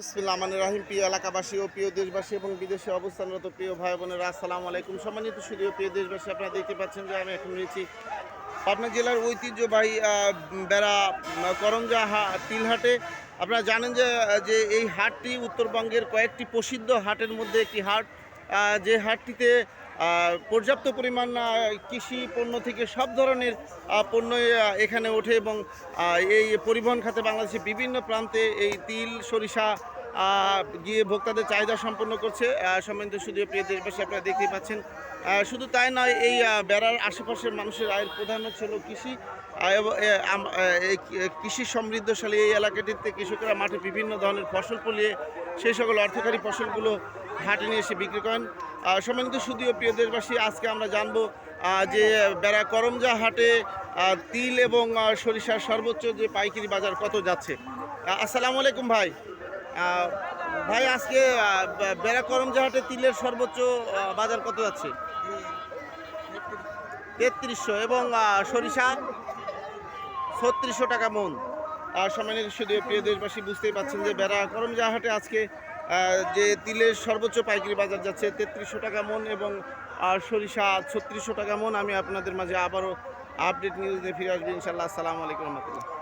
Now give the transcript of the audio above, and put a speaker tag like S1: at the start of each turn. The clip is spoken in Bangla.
S1: বিসমিল্লাহ মানে রাহিম। প্রিয় এলাকাবাসী ও প্রিয় দেশবাসী এবং বিদেশে অবস্থানরত প্রিয় ভাই বোনেরা, আসসালামু আলাইকুম। সম্মানিত সুদীয় প্রিয় দেশবাসী, আপনারা দেখতে পাচ্ছেন যে আমি এখন রয়েছি পাবনা জেলার ঐতিহ্যবাহী বেড়া করঞ্জা তিলহাটে। আপনারা জানেন যে যে এই হাটটি উত্তরবঙ্গের কয়েকটি প্রসিদ্ধ হাটের মধ্যে একটি হাট যে হাটটিতে পর্যাপ্ত পরিমাণ কৃষি পণ্য থেকে সব ধরনের পণ্য এখানে ওঠে এবং এই পরিবহন খাতে বাংলাদেশের বিভিন্ন প্রান্তে এই তিল, সরিষা গিয়ে ভোক্তাদের চাহিদা সম্পন্ন করছে। সম্বন্ধে শুধু প্রিয় দেশবাসী, আপনারা দেখতেই পাচ্ছেন। শুধু তাই নয়, এই বেড়ার আশেপাশের মানুষের আয়ের প্রধান হচ্ছে হলো কৃষি। কৃষি সমৃদ্ধশালী এই এলাকাটিতে কৃষকরা মাঠে বিভিন্ন ধরনের ফসল ফলিয়ে সেই সকল অর্থকারী ফসলগুলো হাটে নিয়ে এসে বিক্রি করেন। সম্মানিত শুধুও প্রিয় দেশবাসী, আজকে আমরা জানব যে বেড়া করমজা হাটে তিল এবং সরিষার সর্বোচ্চ যে পাইকারি বাজার কত যাচ্ছে? আসসালামু আলাইকুম ভাই। ভাই, আজকে বেড়া করমজা হাটে তিলের সর্বোচ্চ বাজার কত যাচ্ছে? তেত্রিশশো এবং সরিষা ছত্রিশশো টাকা মন। আর সম্মানিত শুধু প্রিয় দেশবাসী বুঝতেই পাচ্ছেন যে বেড়া করমজা হাটে আজকে যে তিলের সর্বোচ্চ পাইকারি বাজার যাচ্ছে তেত্রিশশো টাকা মন এবং সরিষা ছত্রিশশো টাকা মন। আমি আপনাদের মাঝে আবারও আপডেট নিউজ দিয়ে ফিরে আসব ইনশাল্লাহ আসসালামু আলাইকুম রহমতুল্লাহ।